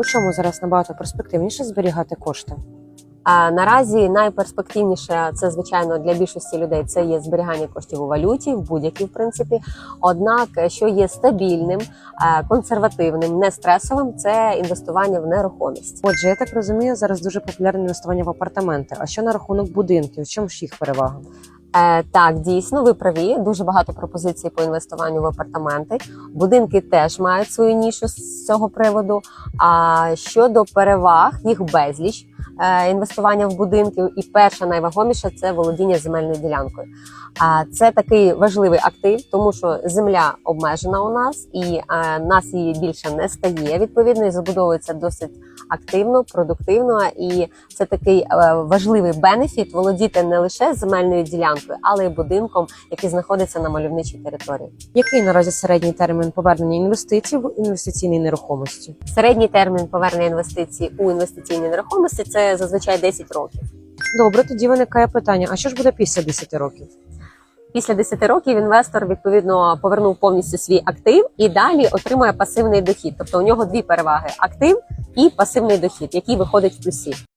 У чому зараз набагато перспективніше зберігати кошти? А наразі найперспективніше це звичайно для більшості людей це є зберігання коштів у валюті, в будь-якій в принципі. Однак, е, що є стабільним, е, консервативним, не стресовим, це інвестування в нерухомість. Отже, я так розумію, зараз дуже популярне інвестування в апартаменти. А що на рахунок будинків? В чому ж їх перевага? Е, так, дійсно, ви праві. Дуже багато пропозицій по інвестуванню в апартаменти. Будинки теж мають свою нішу з цього приводу. А щодо переваг, їх безліч. Е, інвестування в будинки, і перша найвагоміша це володіння земельною ділянкою. А це такий важливий актив, тому що земля обмежена у нас, і е, нас її більше не стає. Відповідно, і забудовується досить активно, продуктивно. І це такий е, важливий бенефіт володіти не лише земельною ділянкою, але й будинком, який знаходиться на мальовничій території. Який наразі середній термін повернення інвестицій в інвестиційній нерухомості? Середній термін повернення інвестицій у інвестиційні нерухомості це зазвичай 10 років. Добре, тоді виникає питання: а що ж буде після 10 років? Після 10 років інвестор відповідно повернув повністю свій актив і далі отримує пасивний дохід. Тобто у нього дві переваги: актив і пасивний дохід, який виходить в плюсі.